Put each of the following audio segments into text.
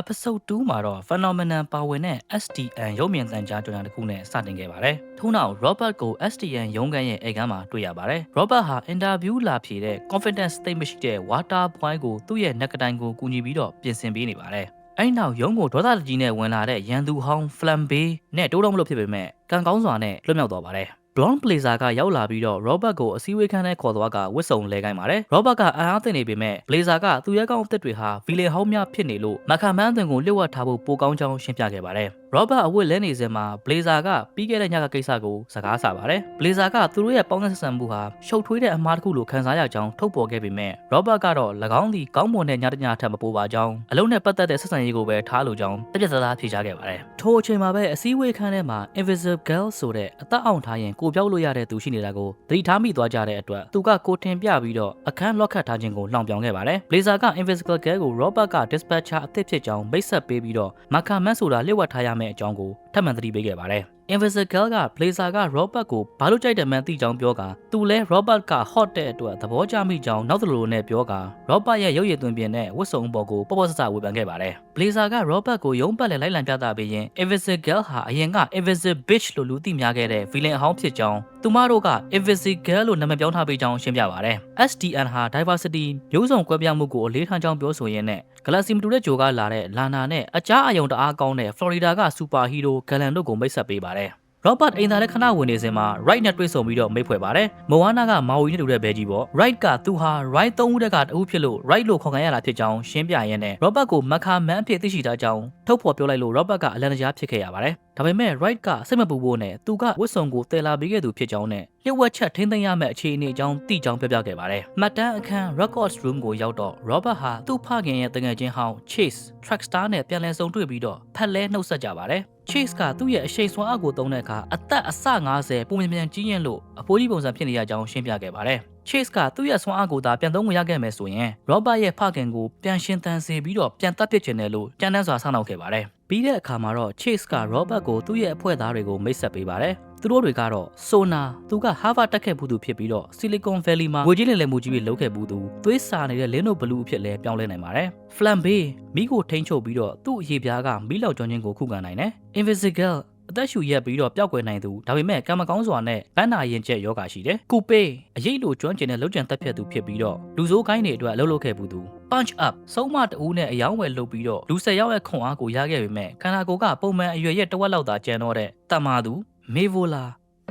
episode 2မှာတော့ phenomenon ပါဝင်တဲ့ STN ရုပ်မြင်သံကြားကြော်ညာတစ်ခုနဲ့စတင်ခဲ့ပါတယ်။ထို့နောက် Robert ကို STN ရုံးခန်းရဲ့အိမ်ခန်းမှာတွေ့ရပါတယ်။ Robert ဟာ interview လာဖြေတဲ့ confidence သိပ်မရှိတဲ့ water boy ကိုသူ့ရဲ့နှက်ကတိုင်ကိုကူညီပြီးတော့ပြင်ဆင်ပေးနေပါတယ်။အဲ့နောက်ရုံးကိုဒေါသတကြီးနဲ့ဝင်လာတဲ့ရန်သူဟောင်း Flambe နဲ့တိုးတော့မလို့ဖြစ်ပေမဲ့ကံကောင်းစွာနဲ့လွတ်မြောက်သွားပါတယ်။ Blonde Blazer ကရောက်လာပြီးတော့ Robert ကိုအစည်းအဝေးခန်းထဲခေါ်သွားကဝစ်စုံလဲခိုင်းပါတယ်။ Robert ကအံ့အားသင့်နေပေမဲ့ Blazer ကသူ့ရဲ့ကောင်းအသစ်တွေဟာဗီလေဟောင်းများဖြစ်နေလို့မခံမန်းအသွင်ကိုလျှို့ဝှက်ထားဖို့ပိုကောင်းကြောင်းရှင်းပြခဲ့ပါတယ်။ Robert အဝတ်လဲနေစဉ်မှာ Blazer ကပြီးခဲ့တဲ့ညကကိစ္စကိုစကားဆပါတယ်။ Blazer ကသူတို့ရဲ့ပေါင်းသက်ဆက်ဆံမှုဟာရှုပ်ထွေးတဲ့အမှားတစ်ခုလိုခံစားရကြောင်းထုတ်ပေါ်ခဲ့ပေမဲ့ Robert ကတော့၎င်းသည်ကောင်းမွန်တဲ့ညတညထက်မပိုပါကြောင်းအလုံးနဲ့ပတ်သက်တဲ့ဆက်ဆံရေးကိုပဲထားလိုကြောင်းတပြက်သားသားဖြေချခဲ့ပါတယ်။ထိုအချိန်မှာပဲအစည်းအဝေးခန်းထဲမှာ Invisible Girl ဆိုတဲ့အသက်အောင်ထားရင်ကိုပြောက်လို့ရတဲ့သူရှိနေတာကိုသတိထားမိသွားကြတဲ့အတွက်သူကကိုထင်ပြပြီးတော့အခန်းလော့ခတ်ထားခြင်းကိုလှောင်ပြောင်ခဲ့ပါတယ်။ Blazer က Invisible Girl ကို Robert က dispatcher အသစ်ဖြစ်ကြောင်းမိတ်ဆက်ပေးပြီးတော့မာကာမန်ဆိုတာလျှို့ဝှက်ထားရမယ့်အကြောင်းကိုထပ်မံသတိပေးခဲ့ပါတယ်။ Invisible Girl က Blazer က Robert ကိုဘာလို့ကြိုက်တယ်မှန်းသိကြောင်းပြောကသူလဲ Robert က hot တဲ့အတွက်သဘောကျမိကြောင်းနောက်သလိုနဲ့ပြောက Robert ရဲ့ရုပ်ရည်သွင်းပြင်နဲ့ဝတ်စုံပေါ်ကိုပေါ့ပေါ့ဆဆဝေဖန်ခဲ့ပါတယ်။ Blazer က Robert ကိုရုံးပတ်လဲလိုက်လံပြသပေးရင် Invisible Girl ဟာအရင်က Invisible Bitch လို့လူသိများခဲ့တဲ့ villain အဟောင်းဖြစ်ကြောင်း သူမတို့က Invisible Girl လို့နာမည်ပြောင်းထားပေးကြောင်းရှင်းပြပါတယ်။ STN ဟာ diversity မျိုးစုံကွဲပြားမှုကိုအလေးထားကြောင်းပြောဆိုရင်းနဲ့ Galaxy မတူတဲ့ဂျိုကလာတဲ့လာနာနဲ့အကြားအယုံတအားကောင်းတဲ့ Florida ကစူပါဟီးရိုးဂလန်တို့ကိုမိတ်ဆက်ပေးပါတယ်။ Robert အိမ်သားနဲ့ခဏဝင်နေစဉ်မှာ Wright နဲ့တွေ့ဆုံပြီးတော့မိတ်ဖွဲ့ပါတယ်။ Moana ကမာဝီနဲ့တူတဲ့ဘဲကြီးပေါ့။ Wright ကသူဟာ Wright သုံးဦးတက်ကတဦးဖြစ်လို့ Wright လို့ခေါ်ခံရတာဖြစ်ကြောင်းရှင်းပြရင်းနဲ့ Robert ကိုမခါမန်းအဖြစ်သိရှိထားကြောင်းထုတ်ဖော်ပြောလိုက်လို့ Robert ကအလန်တကြားဖြစ်ခဲ့ရပါတယ်။ဒါပေမဲ့ Wright ကစိတ်မပူဖို့နဲ့သူကဝတ်စုံကိုတည်လာပေးခဲ့သူဖြစ်ကြောင်းနဲ့လျှို့ဝှက်ချက်ထိမ့်သိမ်းရမယ့်အခြေအနေအကြောင်းသိကြောင်းပြောပြခဲ့ပါတယ်။မှတ်တမ်းအခန်း Records Room ကိုရောက်တော့ Robert ဟာသူ့ဖခင်ရဲ့တငယ်ချင်းဟောင်း Chase Trackstar နဲ့ပြန်လည်ဆုံတွေ့ပြီးတော့ဖက်လဲနှုတ်ဆက်ကြပါတယ်။ Chase ကသူ့ရဲ့အရှိန်စွမ်းအားကိုသုံးတဲ့အခါအသက်အဆ90ပုံမြန်မြန်ကြီးရင်လို့အဖိုးကြီးပုံစံဖြစ်နေရကြောင်းရှင်းပြခဲ့ပါတယ်။ Chase ကသူ့ရဲ့စွမ်းအားကိုသာပြန်သုံးဝင်ရခဲ့မယ်ဆိုရင် Robert ရဲ့ဖခင်ကိုပြန်ရှင်သန်စေပြီးတော့ပြန်တပ်ပစ်ခြင်းတယ်လို့ကြမ်းတမ်းစွာဆောင်းနောက်ခဲ့ပါတယ်။ပြီးတဲ့အခါမှာတော့ Chase က Robert ကိုသူ့ရဲ့အဖွဲ့သားတွေကိုမိတ်ဆက်ပေးပါတယ်။သူတို့တွေကတော့ Sona သူက Harvard တက်ခဲ့ဘူးသူဖြစ်ပြီးတော့ Silicon Valley မှာငွေကြီးလည်လည်မှုကြီးတွေလုပ်ခဲ့ဘူးသူသွေးစာနေတဲ့ Lino Blue အဖြစ်လဲပြောင်းလဲနိုင်ပါတယ်။ Flambe မိကိုထိန်းချုပ်ပြီးတော့သူ့အရေးပြားကမီးလောက်ကျွမ်းခြင်းကိုခုခံနိုင်တယ်။ Invisible အသက်ရှူရက်ပြီးတော့ပျောက်ကွယ်နိုင်သူဒါပေမဲ့ကံမကောင်းစွာနဲ့ဗန်းနာရင်ကျက်ယောဂါရှိတယ်။ကူပေအရေးလိုကျွမ်းကျင်တဲ့လုံခြံတက်ဖြတ်သူဖြစ်ပြီးတော့လူစိုးကိုင်းတွေအတွက်အလုပ်လုပ်ခဲ့ဘူးသူ punch up ဆုံးမတဦးနဲ့အယောင်းဝယ်လုပ်ပြီးတော့လူ၁၀ယောက်ရဲ့ခွန်အားကိုရခဲ့ပေမဲ့ခန္ဓာကိုယ်ကပုံမှန်အရွယ်ရဲ့တဝက်လောက်သာကျန်တော့တဲ့တမာသူမေဗိုလာ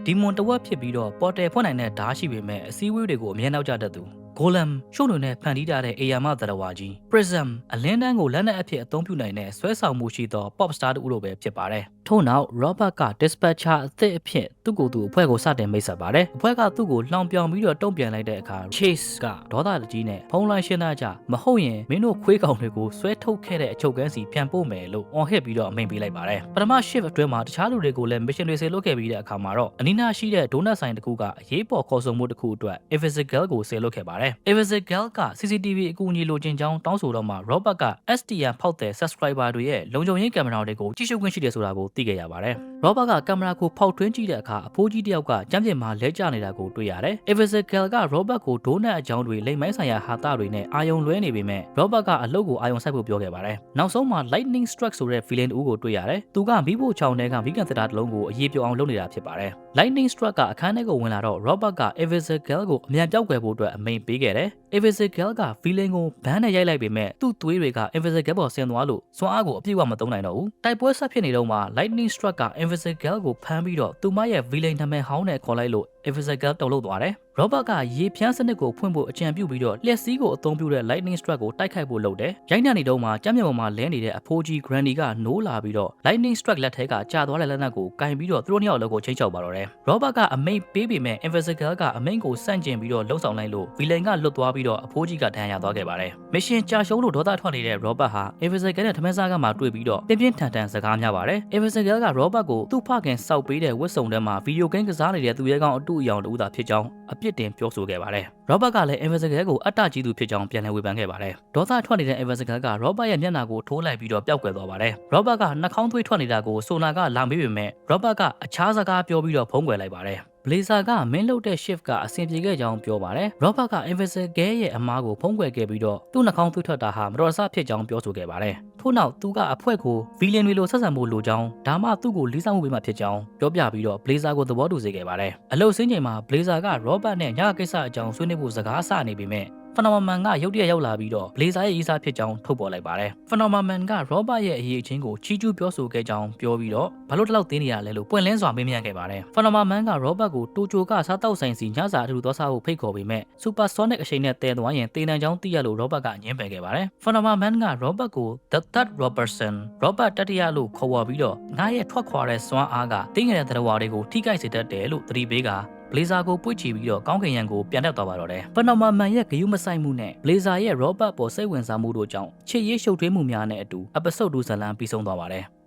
ဒီမွန်တဝက်ဖြစ်ပြီးတော့ပေါ်တယ်ဖွင့်နိုင်တဲ့ဓားရှိပေမဲ့အစည်းအဝေးတွေကိုအမြဲနောက်ကျတတ်သူ ဂိုလမ်ရှုံတွေနဲ့ဖန်တီးထားတဲ့အေယာမသရဝါကြီး Prism အလင်းတန်းကိုလက်နက်အဖြစ်အသုံးပြုနိုင်တဲ့ဆွဲဆောင်မှုရှိသော pop star တူလိုပဲဖြစ်ပါတယ်။ထို့နောက် Robert က dispatcher အသစ်အဖြစ်သူ့ကိုယ်သူအဖွဲ့ကိုစတင်မိတ်ဆက်ပါတယ်။အဖွဲ့ကသူ့ကိုလှောင်ပြောင်ပြီးတော့တုံ့ပြန်လိုက်တဲ့အခါ Chase ကဒေါသတကြီးနဲ့ဖုန်းလိုင်းရှင်းသားကြမဟုတ်ရင်မင်းတို့ခွေးကောင်တွေကိုဆွဲထုတ်ခဲ့တဲ့အချုပ်ကန်းစီပြန်ပို့မယ်လို့អော်ဟစ်ပြီးတော့အမိန့်ပေးလိုက်ပါတယ်။ပထမ shift အတွင်းမှာတခြားလူတွေကိုလည်း mission တွေဆေလွတ်ခဲ့ပြီးတဲ့အခါမှာတော့အနီးနားရှိတဲ့ဒိုနတ်ဆိုင်တစ်ခုကအရေးပေါ်ခေါ်ဆောင်မှုတစ်ခုအတွက် Invisible ကိုဆေလွတ်ခဲ့ပါတယ်။ Invisible က CCTV အကူအညီလိုချင်ကြောင်းတောင်းဆိုတော့မှ Robert က STM ဖောက်တဲ့ subscriber တွေရဲ့လုံခြုံရေးကင်မရာတွေကိုကြည့်ရှုခွင့်ရှိတယ်ဆိုတာကိုသိခဲ့ရပါတယ်။ Robert ကကင်မရာကိုဖောက်ထွင်းကြည့်တဲ့အခါအဖိုးကြီးတယောက်ကကြမ်းပြင်မှာလဲကျနေတာကိုတွေ့ရတယ်။ Invisible က Robert ကိုဒိုးနတ်အကြောင်းတွေလိမ်မိုင်းဆိုင်ရာဟာတာတွေနဲ့အာယုံလွဲနေပေမဲ့ Robert ကအလုပ်ကိုအာယုံဆိုင်ဖို့ပြောခဲ့ပါတယ်။နောက်ဆုံးမှာ Lightning Struck ဆိုတဲ့ villain ဦးကိုတွေ့ရတယ်။သူကမိဖို့ချောင်းထဲကမိကန်သတာတစ်လုံးကိုအရေးပြောင်းအောင်လုပ်နေတာဖြစ်ပါတယ်။ Lightning Struck ကအခန်းထဲကိုဝင်လာတော့ Robert က Invisible ကိုအမြန်ပြောက်ကွယ်ဖို့အတွက်အမိန်ပေးခဲ့တယ်။ Invisible က villain ကိုဘန်းနဲ့ရိုက်လိုက်ပေမဲ့သူ့သွေးတွေက Invisible ပေါ်ဆင်းသွားလို့စွမ်းအားကိုအပြည့်အဝမသုံးနိုင်တော့ဘူး။တိုက်ပွဲဆက်ဖြစ်နေတော့မှ Lightning Struck က Invisible ကိုဖမ်းပြီးတော့သူမရဲ့ villain နာမည်ဟောင်းနဲ့ခေါ်လိုက်လို့ Invisible တုံလို့သွားတယ်။ Robert ကရေဖြန်းစနစ်ကိုဖွင့်ဖို့အကြံပြုပြီးတော့လျှက်စီးကိုအသုံးပြုတဲ့ Lightning Struck ကိုတိုက်ခိုက်ဖို့လုပ်တယ်။ရိုက်နှက်နေတော့မှကြမ်းမြေပေါ်မှာလဲနေတဲ့အဖိုးကြီး Granny ကနိုးလာပြီးတော့ Lightning Struck လက်ထဲကကြာသွားတဲ့လက်နက်ကိုကင်ပြီးတော့သူတို့နှစ်ယောက်လုံးကိုချိန်ချောက်ပါတော့တယ်။ Robert ကအမိန်ပေးပေမဲ့ Invisible ကအမိန်ကိုစန့်ကျင်ပြီးတော့လှုပ်ဆောင်လိုက်လို့ Villain ကလွတ်သွားပြီးတော့အဖိုးကြီးကဒဏ်ရာသွားခဲ့ပါတယ်။ Mission ကြာရှုံးလို့ဒေါသထွက်နေတဲ့ Robert ဟာ Invisible နဲ့ထမင်းစားကမှတွေ့ပြီးတော့ပြင်းပြင်းထန်ထန်စကားများပါတယ်။ Invisible က Robert ကိုသူ့ဖခင်စောက်ပေးတဲ့ဝတ်စုံထဲမှာဗီဒီယိုဂိမ်းကစားနေတဲ့သူရဲကောင်းအတူအယောင်တူတာဖြစ်ကြောင်းအပြစ်တင်ပြောဆိုခဲ့ပါတယ်။ Robert ကလည်း Invisible ကိုအတ္တကြီးသူဖြစ်ကြောင်းပြန်လည်ဝေဖန်ခဲ့ပါတယ်။ဒေါသထွက်နေတဲ့ Invisible က Robert ရဲ့မျက်နှာကိုထိုးလိုက်ပြီးတော့ပျောက်ကွယ်သွားပါတယ်။ Robert ကနှာခေါင်းသွေးထွက်နေတာကိုဆိုနာကလာမေးပေမဲ့ Robert ကအခြားစကားပြောပြီးတော့ဖုံးကွယ်လိုက်ပါတယ်။ Blazer ကမင်းလုပ်တဲ့ shift ကအဆင်ပြေခဲ့ကြောင်းပြောပါတယ်။ Robert က Invincible Girl ရဲ့အမားကိုဖုံးကွယ်ခဲ့ပြီးတော့သူ့နှာခေါင်းသွေးထွက်တာဟာမတော်တဆဖြစ်ကြောင်းပြောဆိုခဲ့ပါတယ်။ထို့နောက်သူကအဖွဲကို villain တွေလိုဆက်ဆံဖို့လိုကြောင်းဒါမှသူ့ကိုလေးစားမှုပေးမှဖြစ်ကြောင်းပြောပြပြီးတော့ Blazer ကိုသဘောတူစေခဲ့ပါတယ်။အလုပ်စင်းချိန်မှာ Blazer က Robert နဲ့ညကိစ္စအကြောင်းဆွေးနွေးဖို့စကားဆနေပေမဲ့ Phenomenon ကရုတ်တရက်ရောက်လာပြီးတော့ Blazer ရဲ့ရေးစားဖြစ်ကြောင်းထုတ်ပေါ်လိုက်ပါတယ်။ Phenomenon က Robert ရဲ့အရေးအချင်းကိုချီးကျူးပြောဆိုခဲ့ကြောင်းပြောပြီးတော့ဘာလို့တလောက်တင်းနေရလဲလို့ပွင့်လင်းစွာမေးမြန်းခဲ့ပါတယ်။ Phenomenon က Robert ကိုတိုချိုကစားတောက်ဆိုင်စီညစာအတူတူသွားစားဖို့ဖိတ်ခေါ်ပေမဲ့ Supersonic အချိန်နဲ့တည်သွားရင်တေးတန်ချောင်းသိရလို့ Robert ကညင်းပယ်ခဲ့ပါတယ်။ Phenomenon က Robert ကို The Third Robertson Robert တတိယလို့ခေါ်ဝေါ်ပြီးတော့ငါရဲ့ထွက်ခွာတဲ့စွမ်းအားကတင်းငယ်တဲ့သတ္တဝါတွေကိုထိခိုက်စေတတ်တယ်လို့သတိပေးက Blazer ကိုပွေ့ချီပြီးတော့ကောင်းကင်ယံကိုပြန်တက်သွားပါတော့တယ်။ပနော်မာမန်ရဲ့ဂယုမဆိုင်မှုနဲ့ Blazer ရဲ့ Robert ပေါ်စိတ်ဝင်စားမှုတို့ကြောင့်ချစ်ရေးရှုပ်ထွေးမှုများနဲ့အတူ episode 2ဇာတ်လမ်းပြီးဆုံးသွားပါတယ်။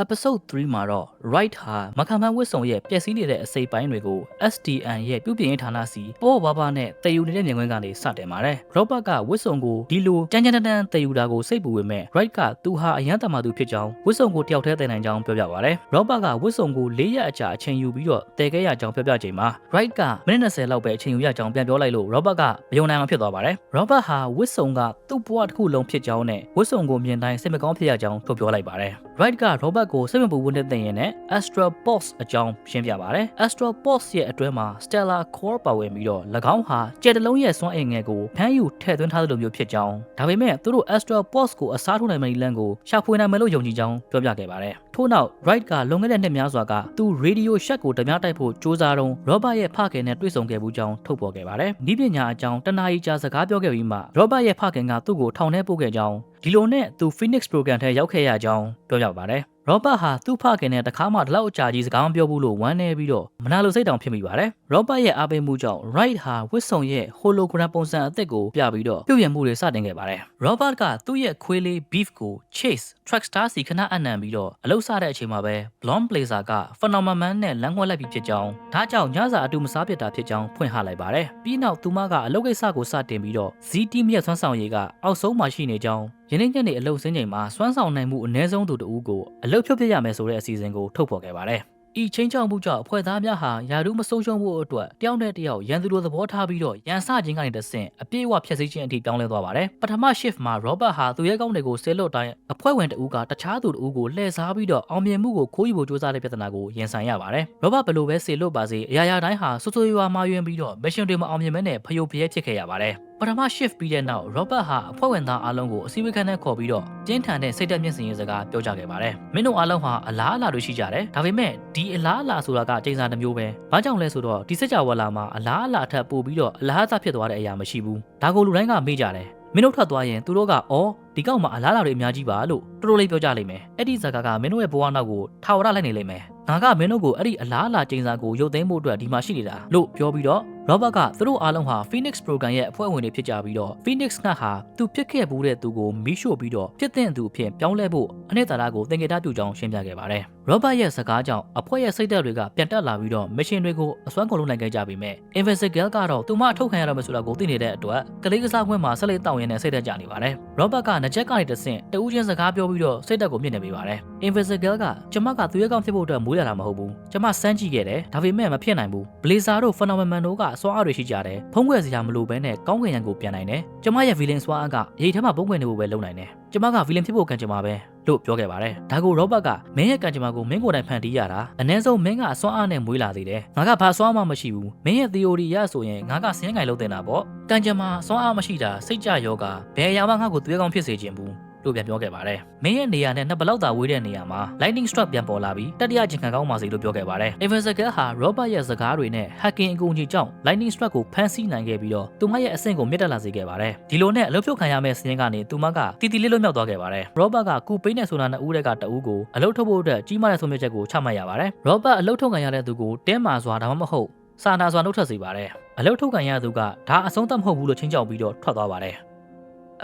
episode 3မှာတော့ Wright ဟာမခမန်းဝစ်စုံရဲ့ပျက်စီးနေတဲ့အစိပ်ပိုင်းတွေကို SDN ရဲ့ပြုပြင်ရေးဌာနစီပေါ်ဘာဘာနဲ့တည်ယူနေတဲ့မြင်ကွင်းကနေစတင်ပါတယ်။ Robert ကဝစ်စုံကိုဒီလိုကြမ်းကြမ်းတမ်းတည်ယူတာကိုစိတ်ပူပေမဲ့ Wright ကသူဟာအရန်တမာသူဖြစ်ကြောင်းဝစ်စုံကိုတယောက်တည်းတည်နိုင်ကြောင်းပြောပြပါတယ်။ Robert ကဝစ်စုံကို၄ရက်အကြာအချိန်ယူပြီးတော့တည်ခဲ့ရကြောင်းပြောပြချိန်မှာ Wright ကမိနစ်20လောက်ပဲအချိန်ယူရကြောင်းပြန်ပြောလိုက်လို့ Robert ကမယုံနိုင်အောင်ဖြစ်သွားပါတယ်။ Robert ဟာဝစ်စုံကသူ့ဘဝတစ်ခုလုံးဖြစ်ကြောင်းနဲ့ဝစ်စုံကိုမြင်တိုင်းစိတ်မကောင်းဖြစ်ရကြောင်းထုတ်ပြောလိုက်ပါတယ်။ Wright က Robert ကိုစိတ်မပူဘူးနဲ့သိရင်နဲ့ Astra Boss အကြောင်းရှင်းပြပါတယ်။ Astra Boss ရဲ့အတွဲမှာ Stella Core ပါဝင်ပြီးတော့၎င်းဟာကြယ်တလုံးရဲ့စွမ်းအင်ငယ်ကိုဖမ်းယူထည့်သွင်းထားသလိုမျိုးဖြစ်ကြောင်းဒါပေမဲ့သူတို့ Astra Boss ကိုအစားထိုးနိုင်မယ့်လမ်းကိုရှာဖွေနိုင်မယ်လို့ယုံကြည်ကြောင်းပြောပြခဲ့ပါတယ်။ထို့နောက် Wright ကလွန်ခဲ့တဲ့နှစ်များစွာကသူ Radio Shack ကိုဓမြတိုက်ဖို့စ조사တုန်း Robert ရဲ့ဖခင်နဲ့တွေ့ဆုံခဲ့ဘူးကြောင်းထုတ်ပေါ်ခဲ့ပါတယ်။ဤပညာအကြောင်းတနာရီကြာစကားပြောခဲ့ပြီးမှ Robert ရဲ့ဖခင်ကသူ့ကိုထောင်ထဲပို့ခဲ့ကြောင်းဒီလိုနဲ့သူ Phoenix Program ထဲရောက်ခဲ့ရကြောင်းပြောပြပါတယ်။ရောဘတ်ဟာသူ့ဖခင်နဲ့တခါမှဒီလောက်အကြာကြီးစကားမပြောဘူးလို့ဝမ်းနည်းပြီးတော့မနာလိုစိတ်တောင်ဖြစ်မိပါတယ်။ရောဘတ်ရဲ့အားပေးမှုကြောင့် Wright ဟာဝစ်ဆုံရဲ့ hologram ပုံစံအသစ်ကိုပြပြီးတော့ပြုပြင်မှုတွေစတင်ခဲ့ပါတယ်။ Robert ကသူ့ရဲ့ခွေးလေး Beef ကို Chase Trackstar စီခဏအနံပြီးတော့အလုပ်စတဲ့အချိန်မှာပဲ Blonde Blazer က Phenomenon နဲ့လမ်းခွဲလိုက်ပြီးဖြစ်ကြောင်းဒါကြောင့်ညစာအတူမစားဖြစ်တာဖြစ်ကြောင်းဖွင့်ဟလိုက်ပါတယ်။ပြီးနောက်သူမကအလုပ်ကိစ္စကိုစတင်ပြီးတော့ ZT မြက်ဆွမ်းဆောင်ရည်ကအောက်ဆုံးမှာရှိနေကြောင်းယနေ့ညနေအလုပ်စင်းချိန်မှာစွမ်းဆောင်နိုင်မှုအ ਨੇ ဆုံးသူတဦးကိုအလုပ်ဖြုတ်ပြရမယ်ဆိုတဲ့အစီအစဉ်ကိုထုတ်ဖော်ခဲ့ပါတယ်။ ဤချင်းချောင်းမှုကြောင့်အဖွဲ့သားများဟာယာရုမဆုံးရှုံးဖို့အတွက်တယောက်နဲ့တယောက်ရန်သူတို့သဘောထားပြီးတော့ရန်စခြင်းကနေတဆင့်အပြည့်အဝဖျက်ဆီးခြင်းအထိပြောင်းလဲသွားပါတယ်။ပထမ shift မှာ Robert ဟာသူရဲကောင်းတွေကိုဆဲလွတ်တိုင်းအဖွဲ့ဝင်တဦးကတခြားသူတဦးကိုလှည့်စားပြီးတော့အောင်မြင်မှုကိုခိုးယူဖို့ကြိုးစားတဲ့ပြဿနာကိုရင်ဆိုင်ရပါတယ်။ Robert ဘယ်လိုပဲဆေလွတ်ပါစေအရာရာတိုင်းဟာဆွဆွရွာမှာယွင်းပြီးတော့ mission တွေမအောင်မြင်မဲနဲ့ဖယိုဖျဲဖြစ်ခဲ့ရပါတယ်။ ပထမ shift ပြီးတဲ့နောက် Robert ဟာအဖွဲ့ဝင်သားအားလုံးကိုအစည်းအဝေးခန်းထဲခေါ်ပြီးတော့ကျင်းထန်တဲ့စိတ်သက်မျက်စင်ရေးစကားပြောကြခဲ့ပါတယ်။မင်းတို့အားလုံးဟာအလားအလာတွေရှိကြတယ်။ဒါပေမဲ့ဒီအလားအလာဆိုတာကချိန်စာတစ်မျိုးပဲ။ဘာကြောင့်လဲဆိုတော့ဒီစကြဝဠာမှာအလားအလာထပ်ပို့ပြီးတော့အလားအသာဖြစ်သွားတဲ့အရာမရှိဘူး။ဒါကိုလူတိုင်းကမေ့ကြတယ်။မင်းတို့ထွက်သွားရင်သူတို့ကအော်ဒီကောက်မှာအလားအလာတွေအများကြီးပါလို့တော်တော်လေးပြောကြလိမ့်မယ်။အဲ့ဒီဇာကာကမင်းတို့ရဲ့ဘဝနောက်ကိုထာဝရလိုက်နေလိမ့်မယ်။ငါကမင်းတို့ကိုအဲ့ဒီအလားအလာချိန်စာကိုရုပ်သိမ်းဖို့အတွက်ဒီမှာရှိနေတာလို့ပြောပြီးတော့ Robert ကသူတို့အားလုံးဟာ Phoenix Program ရဲ့အဖွဲ့ဝင်တွေဖြစ်ကြပြီးတော့ Phoenix ကဟာသူဖြစ်ခဲ့ဘူးတဲ့သူကိုမီးရှို့ပြီးတော့ဖြစ်တဲ့သူအဖြစ်ပြောင်းလဲဖို့အနှစ်သာရကိုသင်္ကေတပြုကြောင်းရှင်းပြခဲ့ပါတယ်။ Robert ရဲ့စကားကြောင့်အဖွဲ့ရဲ့စိတ်ဓာတ်တွေကပြန်တက်လာပြီးတော့ mission တွေကိုအစွမ်းကုန်လုပ်နိုင်ခဲ့ကြပြီမဲ့ Investigator ကတော့သူမအထုတ်ခံရတော့မယ်ဆိုတာကိုသိနေတဲ့အတွက်ကလေးကစားခွင့်မှာဆက်လက်တောင်းရင်းနဲ့စိတ်ဓာတ်ကြနေပါတယ်။ Robert ကငကြက်ကနေတဆင့်တဦးချင်းစကားပြောပြီးတော့စိတ်ဓာတ်ကိုမြင့်နေပေးပါတယ်။ Investigator ကကျမကသူရဲကောင်းဖြစ်ဖို့အတွက်မွေးလာတာမဟုတ်ဘူး။ကျမစမ်းကြည့်ခဲ့တယ်။ဒါပေမဲ့မဖြစ်နိုင်ဘူး။ Blazer တို့ Phenomenon တို့ကအစွမ်းအားတွေရှိကြတယ်။ဖုံးကွယ်စရာမလိုဘဲနဲ့ကောင်းကင်ယံကိုပြန်နိုင်တယ်။ကျမရဲ့ villain စွမ်းအားကအရေးထဲမှာပုံကွယ်နေဖို့ပဲလုပ်နိုင်တယ်။ကျမက villain ဖြစ်ဖို့ကံကြမ္မာပဲလို့ပြောခဲ့ပါတယ်။ဒါကို Robert ကမင်းရဲ့ကံကြမ္မာကိုမင်းကိုယ်တိုင်ဖန်တီးရတာအ ਨੇ ဆုံးမင်းကအစွမ်းအားနဲ့မွေးလာသေးတယ်။ငါကဘာစွမ်းအားမှမရှိဘူး။မင်းရဲ့ theory ရဆိုရင်ငါကစင်းငိုင်လုပ်တင်တာပေါ့။ကံကြမ္မာစွမ်းအားမရှိတာစိတ်ကြယောဂဘယ်အရာမှငါ့ကိုသွေးကောင်းဖြစ်စေခြင်းဘူး။ လို့ပြန်ပြောခဲ့ပါတယ်။မင်းရဲ့နေရာနဲ့နှစ်ဘလောက်သာဝေးတဲ့နေရာမှာ lightning struck ပြန်ပေါ်လာပြီးတတိယကျင်ခံကောင်းပါစေလို့ပြောခဲ့ပါတယ်။ Investigator ဟာ Robert ရဲ့စကားတွေနဲ့ hacking အကူအညီကြောင့် lightning struck ကိုဖမ်းဆီးနိုင်ခဲ့ပြီးတော့သူမရဲ့အဆင့်ကိုမြင့်တက်လာစေခဲ့ပါတယ်။ဒီလိုနဲ့အလုပ်ဖြုတ်ခံရမယ့်စင်းကနေသူမကတီတီလေးလွတ်မြောက်သွားခဲ့ပါတယ်။ Robert ကကူပိန်းနဲ့ဆိုတာနှစ်ဦးတက်ကတဦးကိုအလုပ်ထုတ်ဖို့အတွက်ကြီးမားတဲ့ဆုံးဖြတ်ချက်ကိုချမှတ်ရပါတယ်။ Robert အလုပ်ထုတ်ခံရတဲ့သူကိုတင်းမာစွာဒါမှမဟုတ်စာနာစွာနှုတ်ထွက်စေပါတယ်။အလုပ်ထုတ်ခံရသူကဒါအဆုံးသတ်မဟုတ်ဘူးလို့ချင်းချောက်ပြီးတော့ထွက်သွားပါတယ်။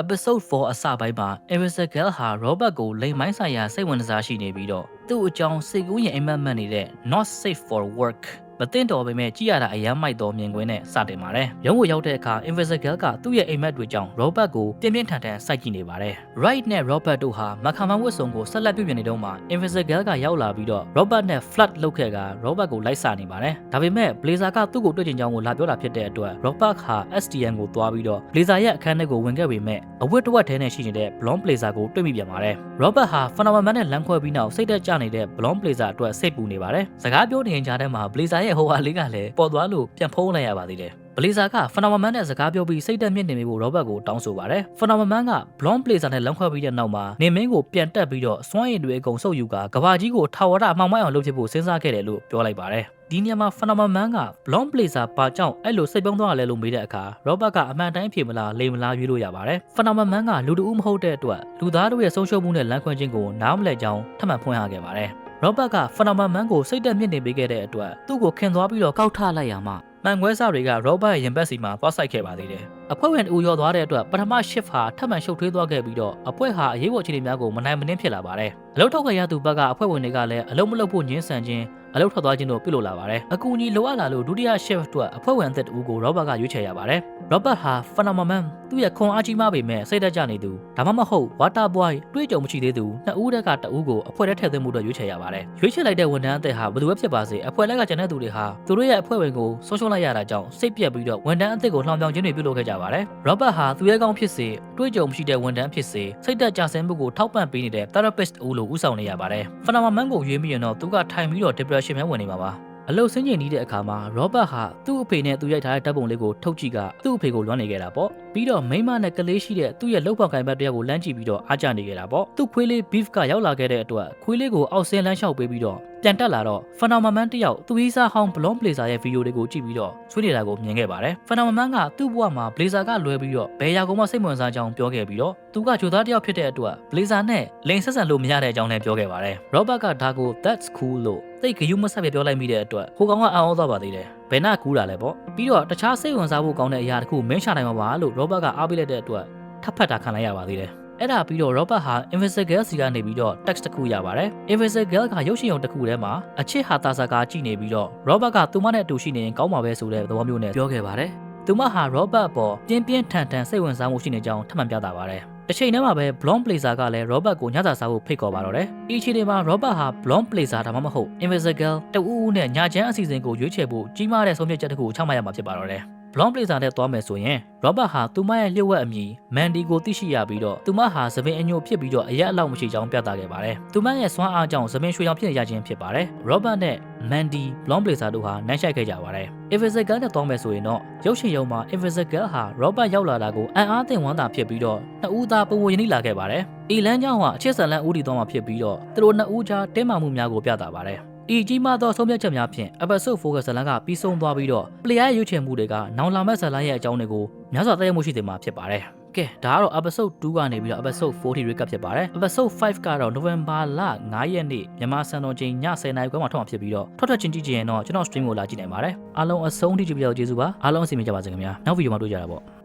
episode 4အစပိုင်းမှာ Evisagel ဟာ Robert ကိုလိမ်မိုင်းဆိုင်ရာစိတ်ဝင်စားရှိနေပြီးတော့သူ့အကြောင်းစိတ်ကူးရင်အိမ်မက်မက်နေတဲ့ not safe for work မသိတော့ပေမဲ့ကြည့်ရတာအယမ်းမိုက်တော်မြင်ကွင်းနဲ့စတင်ပါတယ်ရုံးကိုရောက်တဲ့အခါ Invisible ကသူ့ရဲ့အိမ်မက်တွေကြောင့် Robert ကိုပြင်းပြင်းထန်ထန်စိုက်ကြည့်နေပါတယ် Right နဲ့ Robert တို့ဟာမခါမဝတ်စုံကိုဆက်လက်ပြုပြင်နေတော့မှ Invisible ကရောက်လာပြီးတော့ Robert နဲ့ Flat လုပ်ခဲ့က Robert ကိုလိုက်စာနေပါတယ်ဒါပေမဲ့ Blazer ကသူ့ကိုတွေ့ချင်ကြောင်းကိုလာပြောတာဖြစ်တဲ့အတွက် Robert ဟာ STN ကိုသွားပြီးတော့ Blazer ရဲ့အခန်းထဲကိုဝင်ခဲ့ပေမဲ့အဝတ်တစ်ဝက်ထဲနဲ့ရှိနေတဲ့ Blonde Blazer ကိုတွေ့မိပြန်ပါတယ် Robert ဟာ Phenomenon နဲ့လမ်းခွဲပြီးနောက်စိတ်သက်ကြနေတဲ့ Blonde Blazer အတွက်စိတ်ပူနေပါတယ်စကားပြောနေရင်ကြားထဲမှာ Blazer ရဲ့ဟိုဟာလေးကလည်းပေါ်သွားလို့ပြန်ဖုံးလိုက်ရပါသေးတယ်ဘလီဇာကဖနာမမန်နဲ့စကားပြောပြီးစိတ်တက်မြင့်နေမိဖို့ရောဘတ်ကိုတောင်းဆိုပါတယ်။ဖနာမမန်ကဘလွန်ပလေဇာနဲ့လမ်းခွဲပြီးတဲ့နောက်မှာနေမင်းကိုပြန်တက်ပြီးတော့စွမ်းရည်တွေအကုန်ဆုပ်ယူကကဘာကြီးကိုထာဝရအမှောင်မိုက်အောင်လုပ်ဖြစ်ဖို့စဉ်းစားခဲ့တယ်လို့ပြောလိုက်ပါတယ်။ဒီနေရာမှာဖနာမမန်ကဘလွန်ပလေဇာပါကြောင့်အဲ့လိုစိတ်ပြောင်းသွားရလဲလို့မေးတဲ့အခါရောဘတ်ကအမှန်တိုင်းဖြေမလားလိမ်မလားရွေးလို့ရပါတယ်။ဖနာမမန်ကလူတဦးမဟုတ်တဲ့အတွက်လူသားတို့ရဲ့ဆုံးရှုံးမှုနဲ့လမ်းခွဲခြင်းကိုနားမလည်ကြောင်းထပ်မံဖွင့်ရခဲ့ပါတယ်။ ရောဘတ်ကဖနာမမန်ကိုစိတ်တက်မြင့်နေပေးခဲ့တဲ့အတွက်သူ့ကိုခင်သွားပြီးတော့ကောက်ထလိုက်ရမှာမှန်ခွဲစားတွေကရောဘတ်ရဲ့ရင်ဘတ်စီမှာသွားဆိုင်ခဲ့ပါသေးတယ်။အဖွဲ့ဝင်အူရောသွားတဲ့အတွက်ပထမ shift ဟာထပ်မံရှုပ်ထွေးသွားခဲ့ပြီးတော့အဖွဲ့ဟာအရေးပေါ်အခြေအနေများကိုမနိုင်မနှင်းဖြစ်လာပါတယ်။အလုတ်ထုတ်ခဲ့ရသူဘက်ကအဖွဲ့ဝင်တွေကလည်းအလုံးမလုံးဖို့ညှင်းဆန်ခြင်း အလုတ်ထွက်သွားခြင်းတို့ပြုလုပ်လာပါတယ်။အကူအညီလိုအပ်လာလို့ဒုတိယ shift အတွက်အဖွဲ့ဝင်အသက်တူကိုရောဘတ်ကရွေးချယ်ရပါတယ်။ Robert ဟာဖနာမမန်သူ့ရဲ့ခွန်အားကြီးမားပေမဲ့စိတ်သက်ကြနေသူဒါမှမဟုတ် water boy တွေးကြုံမရှိသေးသူနှစ်ဦးတက်ကတဦးကိုအဖွဲ့ထဲထည့်သွင်းမှုတော့ရွေးချယ်ရပါတယ်ရွေးချယ်လိုက်တဲ့ဝန်ထမ်းအသက်ဟာဘယ်သူပဲဖြစ်ပါစေအဖွဲ့လက်ကကျန်တဲ့သူတွေဟာသူတို့ရဲ့အဖွဲ့ဝင်ကိုဆုံးရှုံးလိုက်ရတာကြောင့်စိတ်ပြက်ပြီးတော့ဝန်ထမ်းအသက်ကိုလှောင်ပြောင်ခြင်းတွေပြုလုပ်ခဲ့ကြပါတယ် Robert ဟာသူရဲ့ကောင်းဖြစ်စေတွေးကြုံမရှိတဲ့ဝန်ထမ်းဖြစ်စေစိတ်သက်ကြဆင်းမှုကိုထောက်ပံ့ပေးနေတဲ့ therapist ဦးလို့ဦးဆောင်နေရပါတယ်ဖနာမမန်ကိုရွေးမိရင်တော့သူကထိုင်ပြီးတော့ depression မှာဝင်နေမှာပါအလုတ်စင်းကျင်နေတဲ့အခါမှာ Robert ဟာသူ့အဖေနဲ့သူရိုက်ထားတဲ့ဓာတ်ပုံလေးကိုထုတ်ကြည့်ကသူ့အဖေကိုလွှမ်းနေခဲ့တာပေါ့ပြီးတော့မိမနဲ့ကလေးရှိတဲ့သူ့ရဲ့လှုပ်ပေါက်ကိုင်ဘက်တယောက်ကိုလမ်းကြည့်ပြီးတော့အားကျနေခဲ့တာပေါ့သူ့ခွေးလေး beef ကရောက်လာခဲ့တဲ့အတွက်ခွေးလေးကိုအောက်ဆင်းလမ်းလျှောက်ပေးပြီးတော့ ပြန်တက်လာတော့ Phenomenon တယောက်သူ့ဝီစာဟောင်း Blonde Blazer ရဲ့ဗီဒီယိုတွေကိုကြည့်ပြီးတော့ဆွေးနေတာကိုမြင်ခဲ့ပါတယ် Phenomenon ကသူ့ဘဝမှာ Blazer ကလွဲပြီးတော့ဘယ်ရာကုန်မှစိတ်ဝင်စားကြောင်းပြောခဲ့ပြီးတော့သူကဂျိုသားတယောက်ဖြစ်တဲ့အတွက် Blazer နဲ့လိန်ဆက်ဆံလို့မရတဲ့အကြောင်းလည်းပြောခဲ့ပါတယ် Robert ကဒါကို that's cool လို့သိဂယုမဆက်ပြပြောလိုက်မိတဲ့အတွက်ဟိုကောင်ကအံ့ဩသွားပါသေးတယ်ဘယ်နှကူးတာလဲပေါ့ပြီးတော့တခြားစိတ်ဝင်စားဖို့ကောင်းတဲ့အရာတခုမင်းရှာနိုင်မှာပါလို့ Robert ကအားပေးလိုက်တဲ့အတွက်ထပ်ဖတ်တာခံလိုက်ရပါသေးတယ် အဲ့ဒါပြီးတော့ Robert ဟာ Invisible စီကနေပြီးတော့ text တစ်ခုရပါတယ်။ Invisible ကရုပ်ရှင်ရုံတစ်ခုထဲမှာအချစ်ဟာတာစာကာကြည့်နေပြီးတော့ Robert ကသူမနဲ့အတူရှိနေရင်ကောင်းမှာပဲဆိုတဲ့သဘောမျိုးနဲ့ပြောခဲ့ပါတယ်။သူမဟာ Robert အပေါ်ပြင်းပြင်းထန်ထန်စိတ်ဝင်စားမှုရှိနေကြောင်းထပ်မံပြသပါတယ်။တစ်ချိန်တည်းမှာပဲ Blonde Blazer ကလည်း Robert ကိုညစာစားဖို့ဖိတ်ခေါ်ပါတော့တယ်။ဒီအချိန်ဒီမှာ Robert ဟာ Blonde Blazer ဒါမှမဟုတ် Invisible တူဦးနဲ့ညချမ်းအစီအစဉ်ကိုရွေးချယ်ဖို့ကြီးမားတဲ့ဆုံးဖြတ်ချက်တစ်ခုကိုချမှတ်ရမှာဖြစ်ပါတော့တယ်။ Blonde Blazer နဲ့သွားမယ်ဆိုရင် Robert ဟာသူမရဲ့လျှို့ဝှက်အမည် Mandy ကိုသိရှိရပြီးတော့သူမဟာသပင်အညိုဖြစ်ပြီးတော့အရက်အလောက်မရှိကြောင်းပြသခဲ့ပါတယ်။သူမရဲ့စွမ်းအားကြောင့်သပင်ရွှေရောင်ဖြစ်ရခြင်းဖြစ်ပါတယ်။ Robert နဲ့ Mandy Blonde Blazer တို့ဟာနိုင်ရှိုက်ခဲ့ကြပါတယ်။ Invisible နဲ့သွားမယ်ဆိုရင်တော့ရုပ်ရှင်ရုံမှာ Invisible ဟာ Robert ရောက်လာတာကိုအံ့အားသင့်ဝမ်းသာဖြစ်ပြီးတော့နှစ်ဦးသားပုံဝရင်းနှိလာခဲ့ပါတယ်။ဤလမ်းကြောင်းဟာအချစ်ဆန်လန်းဦးတည်သွားမှာဖြစ်ပြီးတော့သူတို့နှစ်ဦးကြားတင်းမာမှုများကိုပြသပါတယ်။။ ဤကြီးမားသောဆုံးဖြတ်ချက်များဖြင့် episode 4ကဇာတ်လမ်းကပြီးဆုံးသွားပြီးတော့ player ရဲ့ရွေးချယ်မှုတွေကနောင်လာမဲ့ဇာတ်လမ်းရဲ့အကြောင်းတွေကိုများစွာသက်ရောက်မှုရှိနေမှာဖြစ်ပါတယ်။ကဲဒါကတော့ episode 2ကနေပြီးတော့ episode 4ထိ recap ဖြစ်ပါတယ် episode 5ကတော့ November လ9ရက်နေ့မြန်မာစံတော်ချိန်ည10:00နာရီခွဲမှာထွက်မှာဖြစ်ပြီးတော့ထွက်ထွက်ချင်းကြည့်ကြရင်တော့ကျွန်တော် stream ကိုလာကြည့်နိုင်ပါတယ်အားလုံးအဆုံးထိကြည့်ပြီးတော့ကျေးဇူးပါအားလုံးအစီအမံကြပါစေခင်ဗျာနောက်ဗီဒီယိုမှာတွေ့ကြတာပေါ့